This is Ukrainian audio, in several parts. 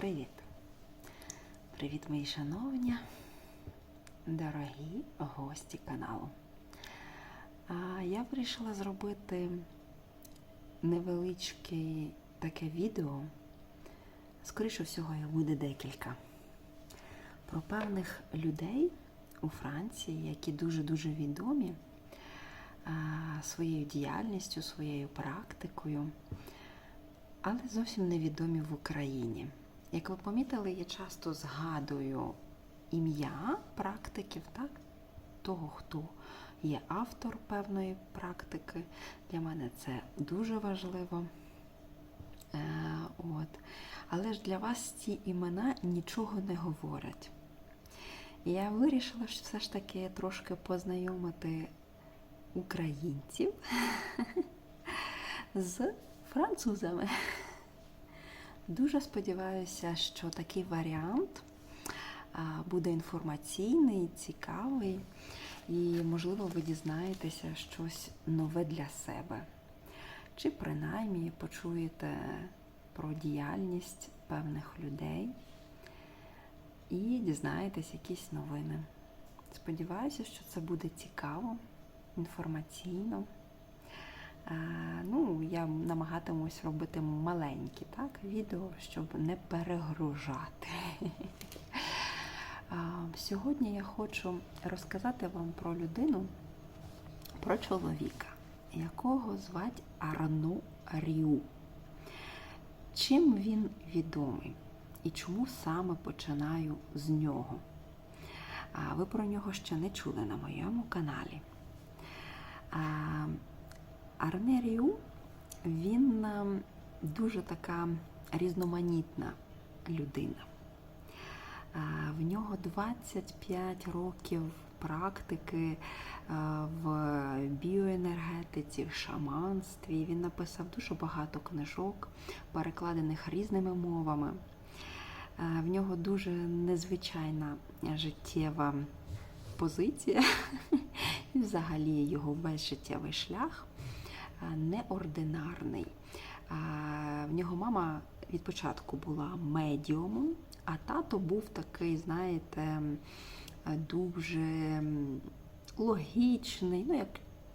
Привіт! Привіт, мої шановні, дорогі гості каналу. А я вирішила зробити невеличке таке відео. Скоріше всього, їх буде декілька. Про певних людей у Франції, які дуже-дуже відомі своєю діяльністю, своєю практикою але зовсім невідомі в Україні. Як ви помітили, я часто згадую ім'я практиків, так? того, хто є автор певної практики. Для мене це дуже важливо. Е, от. Але ж для вас ці імена нічого не говорять. Я вирішила, що все ж таки трошки познайомити українців з французами. Дуже сподіваюся, що такий варіант буде інформаційний, цікавий, і, можливо, ви дізнаєтеся щось нове для себе. Чи принаймні почуєте про діяльність певних людей і дізнаєтесь якісь новини. Сподіваюся, що це буде цікаво, інформаційно. Ну, я намагатимусь робити маленькі так, відео, щоб не перегружати. Сьогодні я хочу розказати вам про людину, про чоловіка, якого звать Арну Рю. Чим він відомий і чому саме починаю з нього? Ви про нього ще не чули на моєму каналі. Арнеріу, він дуже така різноманітна людина. В нього 25 років практики в біоенергетиці, в шаманстві. Він написав дуже багато книжок, перекладених різними мовами. В нього дуже незвичайна життєва позиція, і взагалі його весь життєвий шлях неординарний. В нього мама від початку була медіумом, а тато був такий, знаєте, дуже логічний, ну, як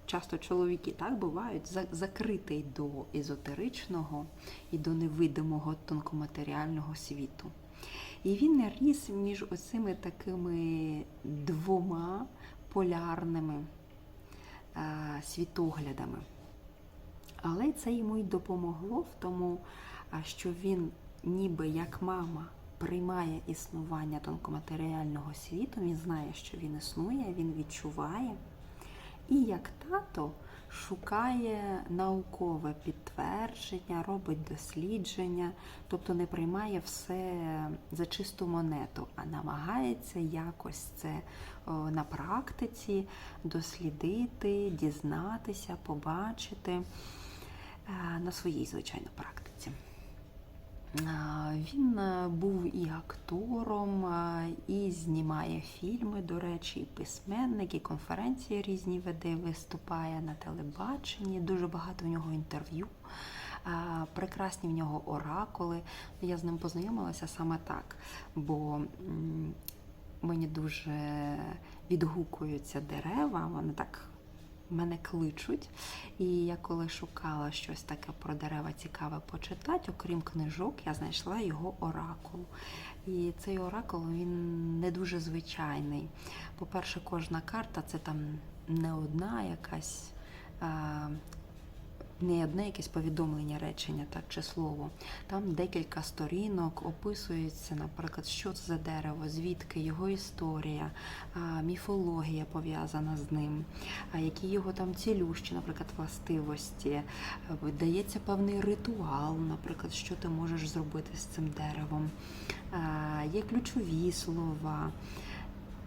часто чоловіки так бувають, закритий до езотеричного і до невидимого тонкоматеріального світу. І він ріс між оцими такими двома полярними світоглядами. Але це йому й допомогло в тому, що він, ніби як мама, приймає існування тонкоматеріального світу, він знає, що він існує, він відчуває. І як тато шукає наукове підтвердження, робить дослідження, тобто не приймає все за чисту монету, а намагається якось це на практиці дослідити, дізнатися, побачити. Е, на своїй звичайно практиці. Е, він е, був і актором, і знімає фільми, до речі, і письменник, і конференції різні веде, виступає на телебаченні, дуже багато в нього інтерв'ю. Прекрасні в нього оракули. Я з ним познайомилася саме так, бо мені дуже відгукуються дерева, вони так мене кличуть. І я коли шукала щось таке про дерева цікаве почитати, окрім книжок, я знайшла його оракул. І цей оракул він не дуже звичайний. По-перше, кожна карта це там не одна якась не одне якесь повідомлення, речення так чи слово. Там декілька сторінок описується, наприклад, що це за дерево, звідки його історія, міфологія пов'язана з ним, які його там цілющі, наприклад, властивості. Дається певний ритуал, наприклад, що ти можеш зробити з цим деревом. Є ключові слова.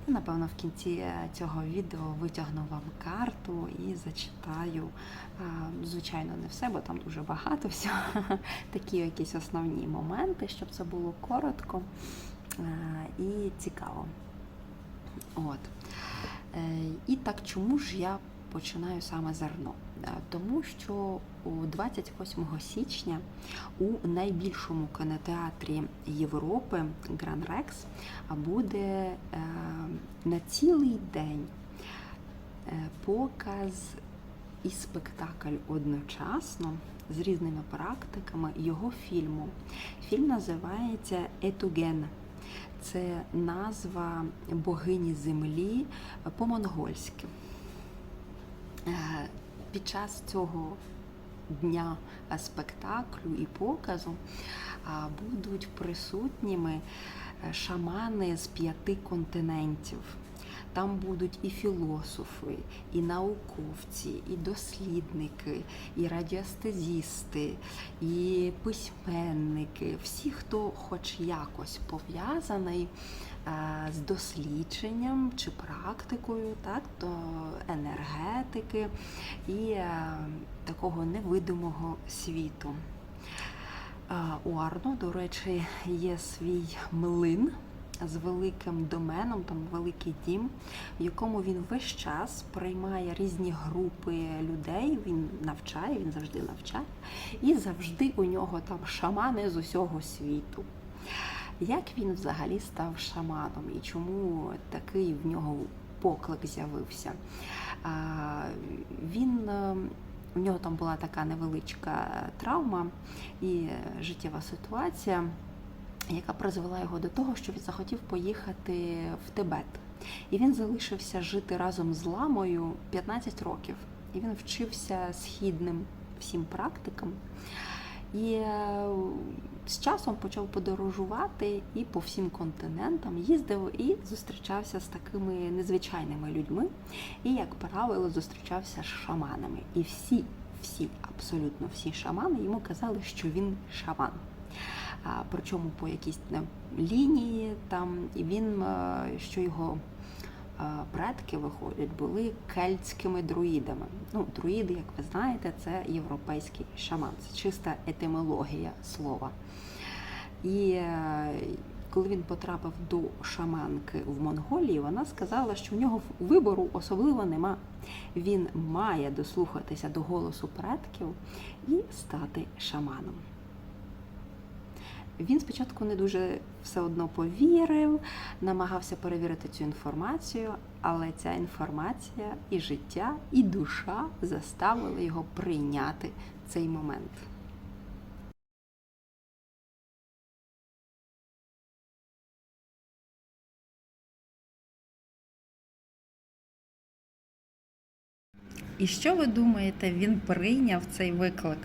Напевно, в кінці е, цього відео витягну вам карту і зачитаю. Звичайно, не все, бо там дуже багато всього. Такі якісь основні моменти, щоб це було коротко е, і цікаво. От. Е, і так, чому ж я починаю саме зерно? Е, Тому що у 28 січня у найбільшому кінотеатрі Європи Гран Рекс буде е, на цілий день е, показ і спектакль одночасно з різними практиками його фільму. Фільм називається Етуген. Це назва богині землі по-монгольськи. Під час цього дня спектаклю і показу будуть присутніми е, шамани з п'яти континентів. Там будуть і філософи, і науковці, і дослідники, і радіостезісти, і письменники, всі, хто хоч якось пов'язаний е, з дослідженням чи практикою, так, то енергетики і е, такого невидимого світу. Е, У Арно, до речі, є свій млин з великим доменом, там великий дім, в якому він весь час приймає різні групи людей. Він навчає, він завжди навчає, і завжди у нього там шамани з усього світу. Як він взагалі став шаманом і чому такий в нього поклик з'явився? Він е, у нього там була така невеличка травма і життєва ситуація, яка призвела його до того, що він захотів поїхати в Тибет. І він залишився жити разом з ламою 15 років. І він вчився східним всім практикам. І е, з часом почав подорожувати і по всім континентам їздив і зустрічався з такими незвичайними людьми. І, як правило, зустрічався з шаманами. І всі, всі, абсолютно всі шамани йому казали, що він шаман. Причому по якійсь лінії там, і він, е, що його е, предки виходять, були кельтськими друїдами. Ну, друїди, як ви знаєте, це європейський шаман, це чиста етимологія слова. І е, коли він потрапив до шаманки в Монголії, вона сказала, що в нього вибору особливо нема. Він має дослухатися до голосу предків і стати шаманом. Він спочатку не дуже все одно повірив, намагався перевірити цю інформацію, але ця інформація і життя, і душа заставили його прийняти цей момент. І що ви думаєте, він прийняв цей виклик?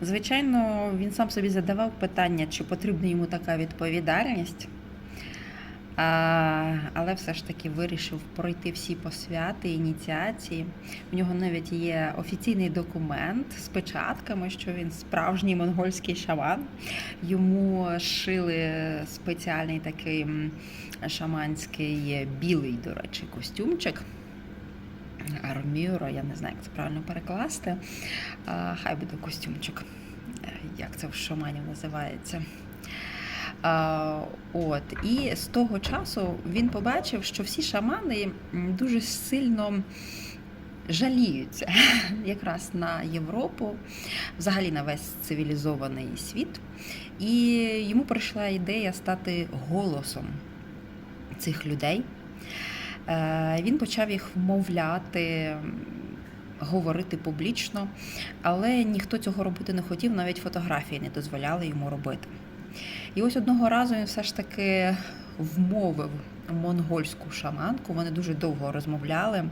Звичайно, він сам собі задавав питання, чи потрібна йому така відповідальність, а, але все ж таки вирішив пройти всі посвяти, ініціації. У нього навіть є офіційний документ з печатками, що він справжній монгольський шаман. Йому шили спеціальний такий шаманський білий, до речі, костюмчик. Армюро, я не знаю, як це правильно перекласти. Хай буде костюмчик, Е, як це в шаманів називається. От і з того часу він побачив, що всі шамани дуже сильно жаліються якраз на Європу, взагалі на весь цивілізований світ. І йому прийшла ідея стати голосом цих людей. Е, Він почав їх вмовляти, говорити публічно, але ніхто цього робити не хотів, навіть фотографії не дозволяли йому робити. І ось одного разу він все ж таки вмовив монгольську шаманку. Вони дуже довго розмовляли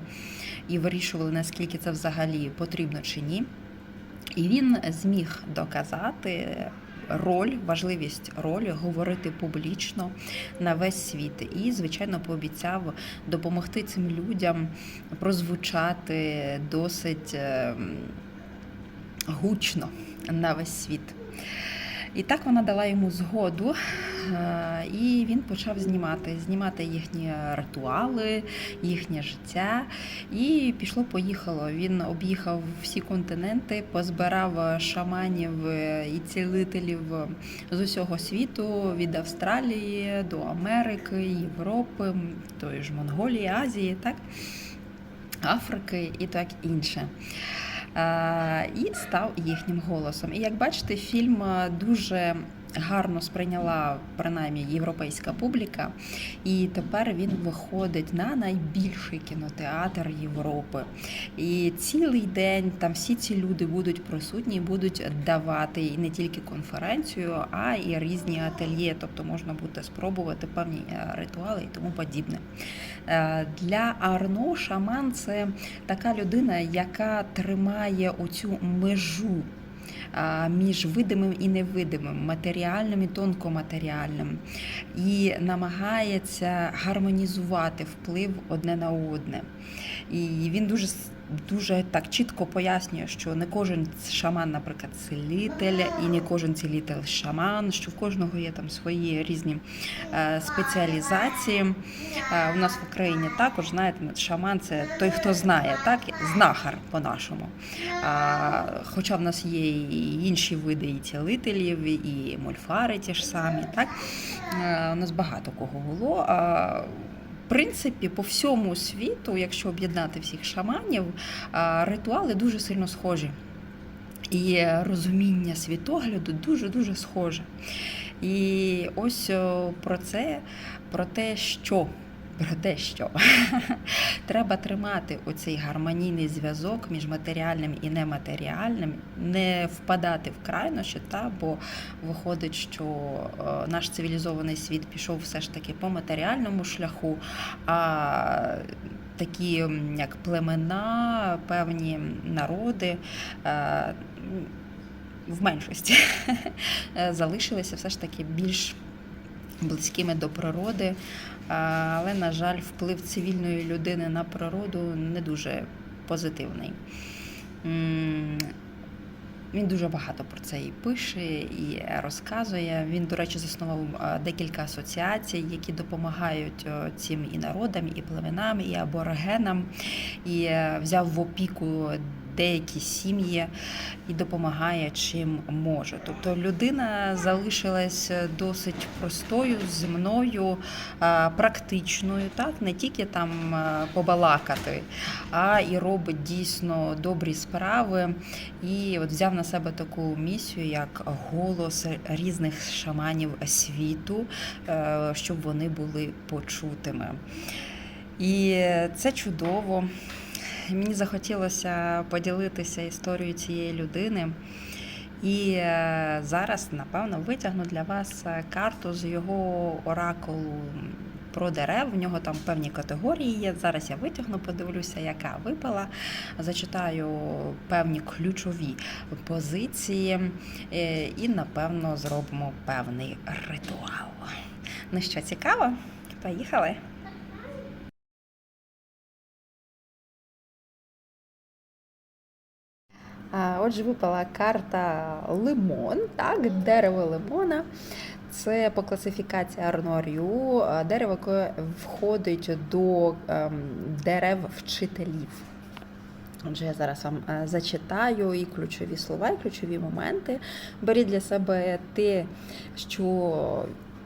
і вирішували, наскільки це взагалі потрібно чи ні. І він зміг доказати роль, важливість ролі говорити публічно на весь світ. І, звичайно, пообіцяв допомогти цим людям прозвучати досить ем, гучно на весь світ. І так вона дала йому згоду, е, і він почав знімати, знімати їхні ритуали, їхнє життя. І пішло-поїхало. Він об'їхав всі континенти, позбирав шаманів і цілителів з усього світу, від Австралії до Америки, Європи, тої ж Монголії, Азії. так. Африки і так інше. Е, І став їхнім голосом. І як бачите, фільм е, дуже гарно сприйняла принаймні європейська публіка, і тепер він виходить на найбільший кінотеатр Європи. І цілий день там всі ці люди будуть присутні, будуть давати і не тільки конференцію, а і різні ательє. Тобто можна буде спробувати певні е, ритуали і тому подібне. Е, Для Арно шаман це така людина, яка тримає оцю межу між видимим і невидимим, матеріальним і тонкоматеріальним, і намагається гармонізувати вплив одне на одне. І він дуже дуже так чітко пояснює, що не кожен шаман, наприклад, цілитель, і не кожен цілитель шаман, що в кожного є там свої різні е, спеціалізації. Е, У нас в Україні також, знаєте, шаман це той, хто знає, так? Знахар по-нашому. Хоча в нас є і інші види і цілителів, і мольфари ті ж самі, так? Е, У нас багато кого було. Принципі, по всьому світу, якщо об'єднати всіх шаманів, ритуали дуже сильно схожі. І розуміння світогляду дуже-дуже схоже. І ось про це, про те, що. Про те, що треба тримати оцей гармонійний зв'язок між матеріальним і нематеріальним, не впадати в крайнощі, та бо виходить, що е, наш цивілізований світ пішов все ж таки по матеріальному шляху, а такі як племена, певні народи. е, в меншості залишилися все ж таки більш близькими до природи. Але, на жаль, вплив цивільної людини на природу не дуже позитивний. Він дуже багато про це і пише, і розказує. Він, до речі, заснував декілька асоціацій, які допомагають цим і народам, і племенам, і аборигенам, і е, взяв в опіку деякі сім'ї і допомагає чим може. Тобто людина залишилась досить простою, земною, е, практичною, так не тільки там е, побалакати, а і робить дійсно добрі справи. І от взяв на себе таку місію, як голос різних шаманів світу, е, щоб вони були почутими. І це чудово. Мені захотілося поділитися історією цієї людини. І е, зараз, напевно, витягну для вас е, карту з його оракулу про дерев. В нього там певні категорії є. Зараз я витягну, подивлюся, яка випала. Зачитаю певні ключові позиції е, і, напевно, зробимо певний ритуал. Ну що, цікаво? Поїхали! Отже, випала карта лимон, так, дерево лимона. Це по класифікації Арнорю, дерево, яке входить до ем, дерев вчителів. Отже, я зараз вам е, зачитаю і ключові слова, і ключові моменти. Беріть для себе те, що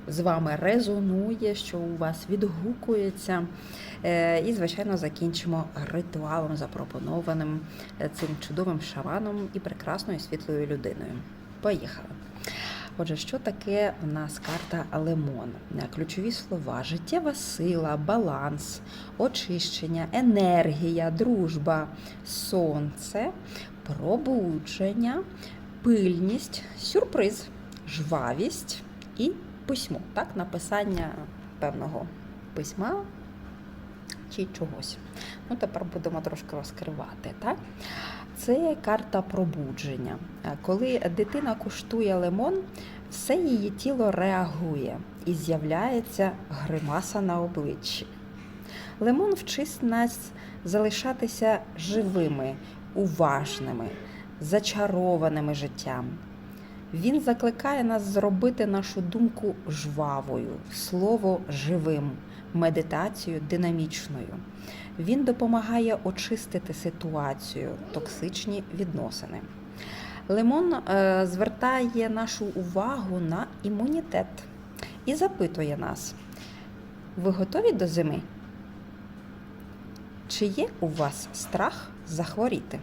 з вами резонує, що у вас відгукується. Е, І, звичайно, закінчимо ритуалом, запропонованим е, цим чудовим шаманом і прекрасною світлою людиною. Поїхали. Отже, що таке в нас карта Лемон? Ключові слова: життєва сила, баланс, очищення, енергія, дружба, сонце, пробудження, пильність, сюрприз, жвавість і письмо. Так, написання певного письма чи чогось. Ну, тепер будемо трошки розкривати. Так? Це карта пробудження. Коли дитина куштує лимон, все її тіло реагує і з'являється гримаса на обличчі. Лимон вчить нас залишатися живими, уважними, зачарованими життям. Він закликає нас зробити нашу думку жвавою, слово живим, медитацію динамічною. Він допомагає очистити ситуацію, токсичні відносини. Лимон е, звертає нашу увагу на імунітет і запитує нас: ви готові до зими? Чи є у вас страх захворіти?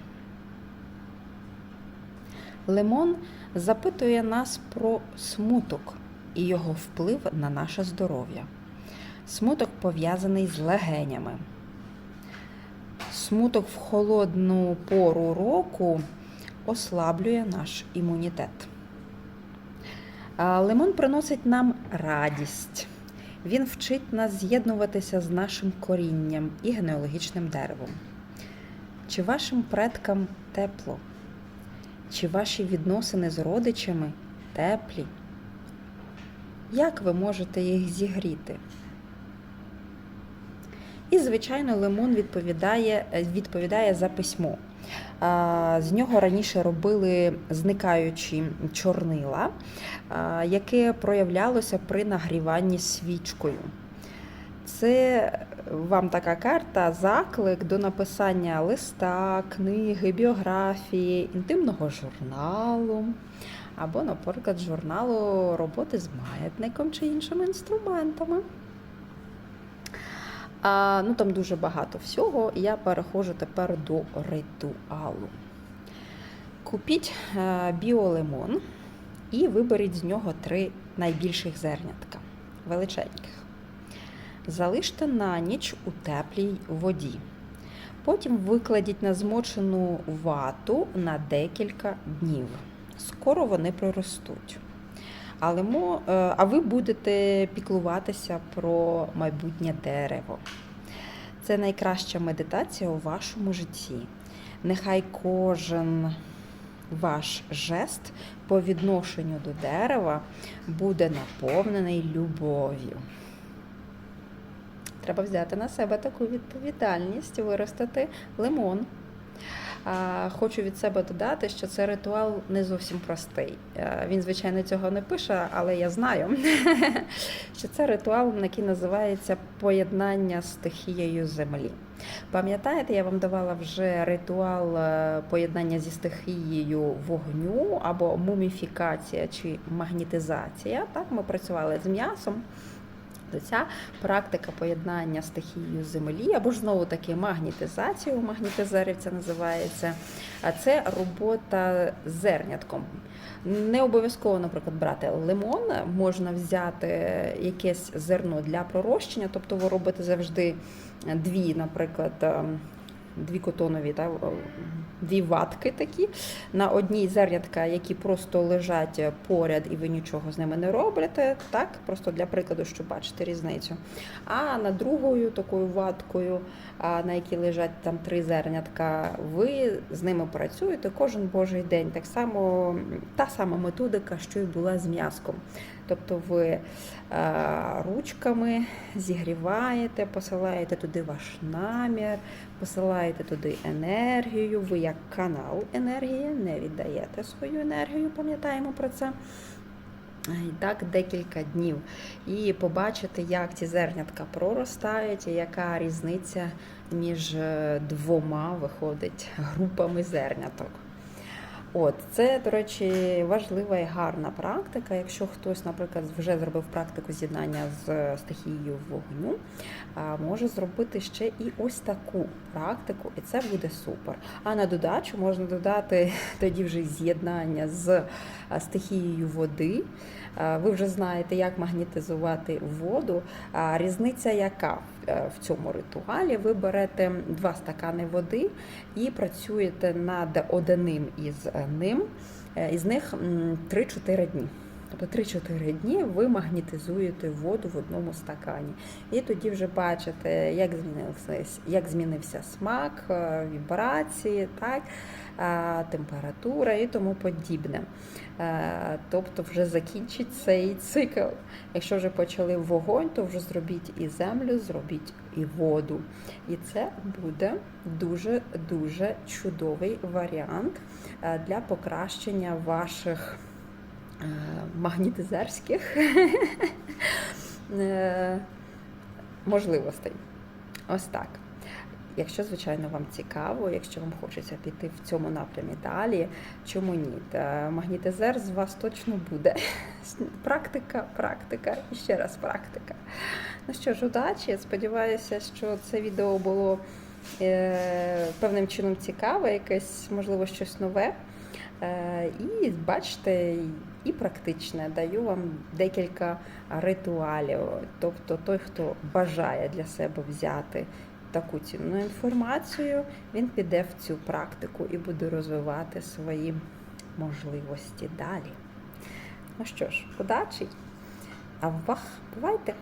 Лимон запитує нас про смуток і його вплив на наше здоров'я. Смуток пов'язаний з легенями. Смуток в холодну пору року ослаблює наш імунітет. Лимон приносить нам радість. Він вчить нас з'єднуватися з нашим корінням і генеалогічним деревом. Чи вашим предкам тепло? Чи ваші відносини з родичами теплі? Як ви можете їх зігріти? І, звичайно, лимон відповідає, відповідає за письмо. З нього раніше робили зникаючі чорнила, яке проявлялося при нагріванні свічкою. Це вам така карта, заклик до написання листа, книги, біографії, інтимного журналу, або, наприклад, журналу роботи з маятником чи іншими інструментами. А, ну, Там дуже багато всього. Я переходжу тепер до ритуалу. Купіть е, біолимон і виберіть з нього три найбільших зернятка величеньких. Залиште на ніч у теплій воді. Потім викладіть на змочену вату на декілька днів. Скоро вони проростуть. Але е, а ви будете піклуватися про майбутнє дерево. Це найкраща медитація у вашому житті. Нехай кожен ваш жест по відношенню до дерева буде наповнений любов'ю. Треба взяти на себе таку відповідальність, виростити лимон. Хочу від себе додати, що це ритуал не зовсім простий. Він, звичайно, цього не пише, але я знаю, що це ритуал, який називається поєднання з стихією землі. Пам'ятаєте, я вам давала вже ритуал е, поєднання зі стихією вогню або муміфікація чи магнітизація. Так, ми працювали з м'ясом. Ця практика поєднання стихією землі, або ж знову таки магнітизацію, у магнітизерів це називається. А це робота з зернятком. Не обов'язково, наприклад, брати лимон, можна взяти якесь зерно для пророщення, тобто ви робите завжди дві, наприклад. Дві котонові та дві ватки такі на одній зернятка, які просто лежать поряд, і ви нічого з ними не робите. Так, просто для прикладу, щоб бачити різницю. А на другою такою ваткою, на якій лежать там три зернятка, ви з ними працюєте кожен божий день. Так само та сама методика, що й була з м'язком. Тобто ви ручками зігріваєте, посилаєте туди ваш намір, посилаєте туди енергію, ви як канал енергії не віддаєте свою енергію, пам'ятаємо про це. І так декілька днів. І побачити, як ці зернятка проростають, і яка різниця між двома виходить групами зерняток. От, це, до речі, важлива і гарна практика. Якщо хтось, наприклад, вже зробив практику з'єднання з стихією вогню, може зробити ще і ось таку практику, і це буде супер. А на додачу можна додати тоді вже з'єднання з стихією води. Ви вже знаєте, як магнітизувати воду. Різниця яка в цьому ритуалі? Ви берете два стакани води і працюєте над одним із ним, із них 3-4 дні. Тобто 3-4 дні ви магнітизуєте воду в одному стакані. І тоді вже бачите, як змінився як змінився смак, вібрації, так, температура і тому подібне. Тобто вже закінчить цей цикл. Якщо вже почали вогонь, то вже зробіть і землю, зробіть і воду. І це буде дуже-дуже чудовий варіант для покращення ваших. Магнітизерських можливостей. Ось так. Якщо, звичайно, вам цікаво, якщо вам хочеться піти в цьому напрямі далі, чому ні? Магнітизер з вас точно буде. Практика, практика і ще раз практика. Ну що ж, удачі. Сподіваюся, що це відео було е, певним чином цікаве, якесь, можливо, щось нове. Е, І бачите, і практичне. Даю вам декілька ритуалів. Тобто той, хто бажає для себе взяти таку цінну інформацію, він піде в цю практику і буде розвивати свої можливості далі. Ну що ж, удачі! А вах, бувайте!